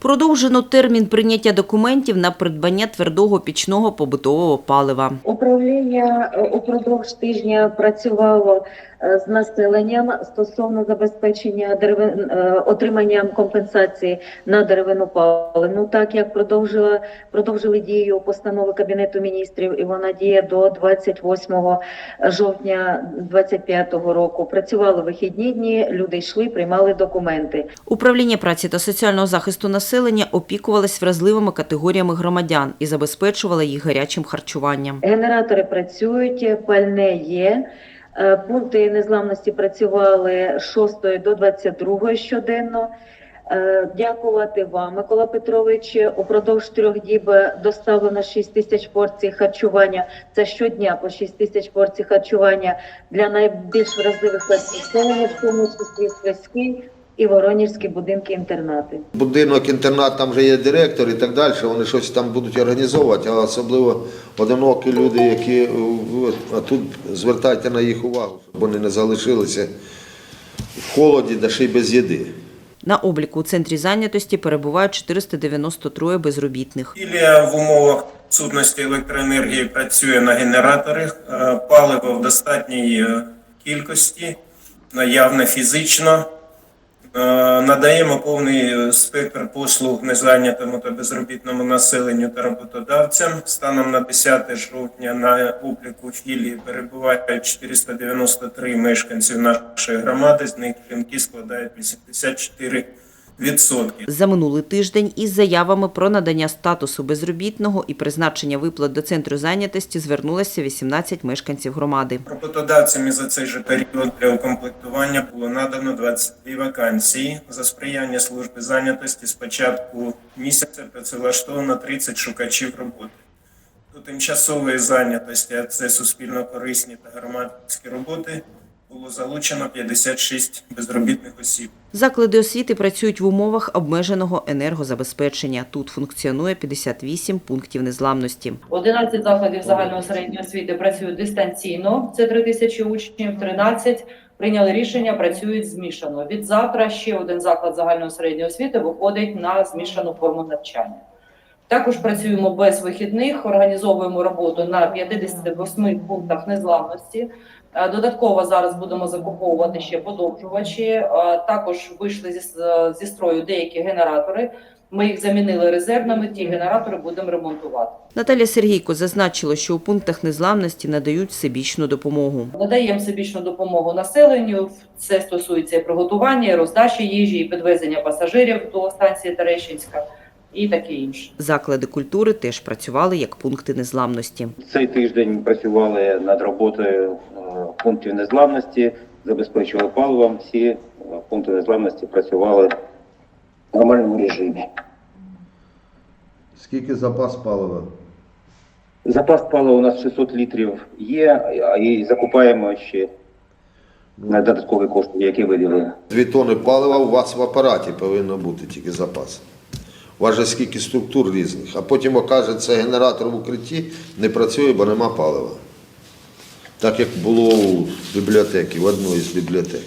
Продовжено термін прийняття документів на придбання твердого пічного побутового палива. Управління е, упродовж тижня працювало е, з населенням стосовно забезпечення деревин, е, отриманням компенсації на деревину паливну, так як продовжила продовжили дію постанови Кабінету міністрів, і вона діє до 28 жовтня 2025 року. Працювали вихідні дні, люди йшли, приймали документи. Управління праці та соціального захисту населення опікувалось вразливими категоріями громадян і забезпечувало їх гарячим харчуванням. Генератори працюють, пальне є. Е, Пункти незламності працювали з 6 до 22 щоденно. Е, Дякувати вам, Микола Петрович. Упродовж трьох діб доставлено 6 тисяч порцій харчування. Це щодня по 6 тисяч порцій харчування для найбільш вразливих класів населення, в тому числі Связький і Воронівські будинки-інтернати. Будинок, інтернат, там вже є директор і так далі, вони щось там будуть організовувати, а особливо одинокі люди, які е, а тут звертайте на їх увагу, щоб вони не залишилися в холоді, да ще й без їди. На обліку у центрі зайнятості перебувають 493 безробітних. Філія в умовах відсутності електроенергії працює на генераторах, е, паливо в достатній е, кількості, наявне фізично. Е, Надаємо повний е, спектр послуг незайнятому та безробітному населенню та роботодавцям. Станом на 10 жовтня на обліку філії перебувають 493 мешканців нашої громади, з них жінки складають 84%. За минулий тиждень із заявами про надання статусу безробітного і призначення виплат до центру зайнятості звернулося 18 мешканців громади. Роботодавцями за цей же період для укомплектування було надано 22 вакансії. За сприяння служби зайнятості з початку місяця працевлаштовано 30 шукачів роботи. До тимчасової зайнятості, а це суспільно корисні та громадські роботи, було залучено 56 безробітних осіб. Заклади освіти працюють в умовах обмеженого енергозабезпечення. Тут функціонує 58 пунктів незламності. 11 закладів загальної середньої освіти працюють дистанційно, це 3 тисячі учнів, 13 прийняли рішення, працюють змішано. Від завтра ще один заклад загальної середньої освіти виходить на змішану форму навчання. Також працюємо без вихідних, організовуємо роботу на 58 пунктах незламності. Е, Додатково зараз будемо закуповувати ще подовжувачі. Е, Також вийшли зі, зі строю деякі генератори. Ми їх замінили резервними. Ті генератори будемо ремонтувати. Наталя Сергійко зазначила, що у пунктах незламності надають всебічну допомогу. Надаємо всебічну допомогу населенню. Це стосується і приготування, і роздачі їжі, і підвезення пасажирів до станції Терещинська і таке інше. Заклади культури теж працювали як пункти незламності. Цей тиждень працювали над роботою е, пунктів незламності, забезпечували паливом. Всі е, пункти незламності працювали в нормальному режимі. Скільки запас палива? Запас палива у нас 600 літрів є, а і закупаємо ще на додаткові кошти, які виділили. Дві тони палива у вас в апараті повинно бути тільки запас. У вас же скільки структур різних, а потім окажеться генератор в укритті не працює, бо нема палива. Так як було у бібліотеки, в одній з бібліотек.